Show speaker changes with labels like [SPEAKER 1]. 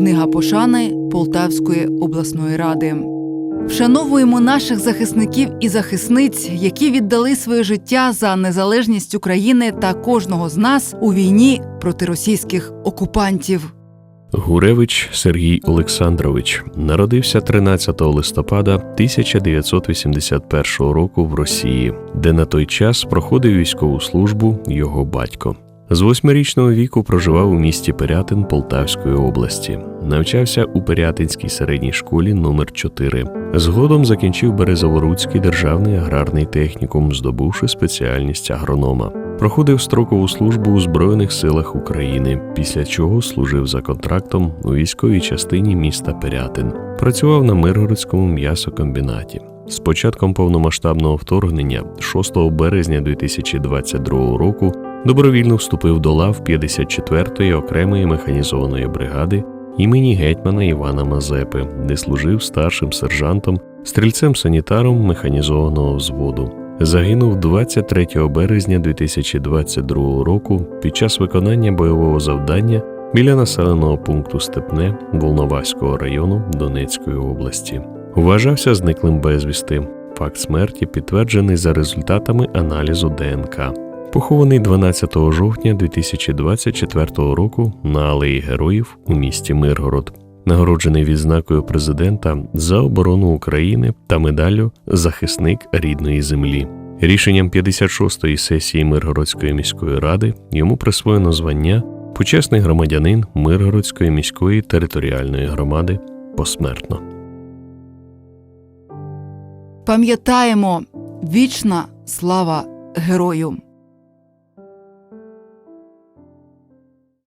[SPEAKER 1] Книга пошани Полтавської обласної ради. Вшановуємо наших захисників і захисниць, які віддали своє життя за незалежність України та кожного з нас у війні проти російських окупантів.
[SPEAKER 2] Гуревич Сергій Олександрович народився 13 листопада 1981 року в Росії, де на той час проходив військову службу його батько. З восьмирічного віку проживав у місті Пирятин Полтавської області, навчався у Пирятинській середній школі номер 4 Згодом закінчив Березоворуцький державний аграрний технікум, здобувши спеціальність агронома. Проходив строкову службу у Збройних силах України, після чого служив за контрактом у військовій частині міста Пирятин. Працював на Миргородському м'ясокомбінаті. З початком повномасштабного вторгнення, 6 березня 2022 року, добровільно вступив до лав 54-ї окремої механізованої бригади імені гетьмана Івана Мазепи, де служив старшим сержантом, стрільцем-санітаром механізованого взводу. Загинув 23 березня 2022 року під час виконання бойового завдання біля населеного пункту Степне Волноваського району Донецької області. Вважався зниклим безвісти. Факт смерті підтверджений за результатами аналізу ДНК. Похований 12 жовтня 2024 року на Алеї Героїв у місті Миргород. Нагороджений відзнакою президента за оборону України та медаллю Захисник рідної землі. Рішенням 56-ї сесії Миргородської міської ради йому присвоєно звання почесний громадянин Миргородської міської територіальної громади посмертно.
[SPEAKER 1] Пам'ятаємо вічна слава герою!